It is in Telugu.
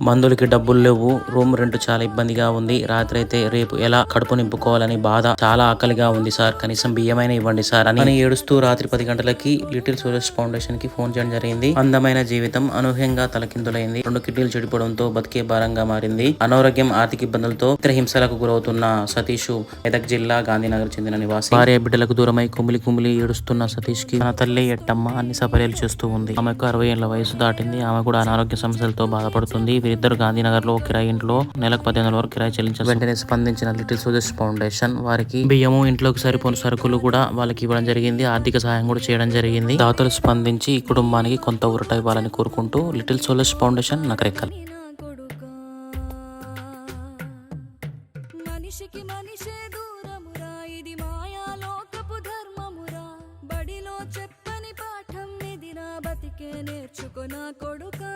మందులకి డబ్బులు లేవు. రూమ్ రెంట్ చాలా ఇబ్బందిగా ఉంది. రాత్రి అయితే రేపు ఎలా కడుపు నింపుకోవాలని బాధ చాలా ఆకలిగా ఉంది సార్. కనీసం బియ్యమైనా ఇవ్వండి సార్ అని ఏడుస్తూ రాత్రి పది గంటలకి లిటిల్ సూరజ్ ఫౌండేషన్కి ఫోన్ చేయడం జరిగింది. అందమైన జీవితం అనూహ్యంగా తలకిందులైంది. రెండు కిడ్నీలు చెడిపోవడంతో బతికే భారంగా మారింది. అనారోగ్యం ఆర్థిక ఇబ్బందులతో ఇతర హింసలకు గురవుతున్న సతీష్ మెదక్ జిల్లా గాంధీనగర్ చెందిన నివాసి. భార్య బిడ్డలకు దూరమై కుమిలి కుమిలి ఏడుస్తున్న సతీష్కి తన తల్లి ఎట్టమ్మ అన్ని సపర్యలు చేస్తూ ఉంది. ఆమెకు అరవై ఏళ్ళ వయసు దాటింది. ఆమె కూడా అనారోగ్య సమస్యలతో బాధపడుతుంది. వీరిద్దరు గాంధీనగర్లో కిరాయి ఇంట్లో నెలకు పద్దెనిమిది వరకు కిరాయి చెల్లించారు వెంటనే స్పందించిన లిటిల్ సోజర్స్ ఫౌండేషన్ వారికి బియ్యము ఇంట్లోకి సరిపోని సరుకులు కూడా వాళ్ళకి ఇవ్వడం జరిగింది. ఆర్థిక సహాయం కూడా చేయడం జరిగింది. దాతలు స్పందించి ఈ కుటుంబానికి కొంత ఊరట ఇవ్వాలని కోరుకుంటూ లిటిల్ సోలర్స్ ఫౌండేషన్ నకరెక్కలు. మనిషికి నా కొడుకా.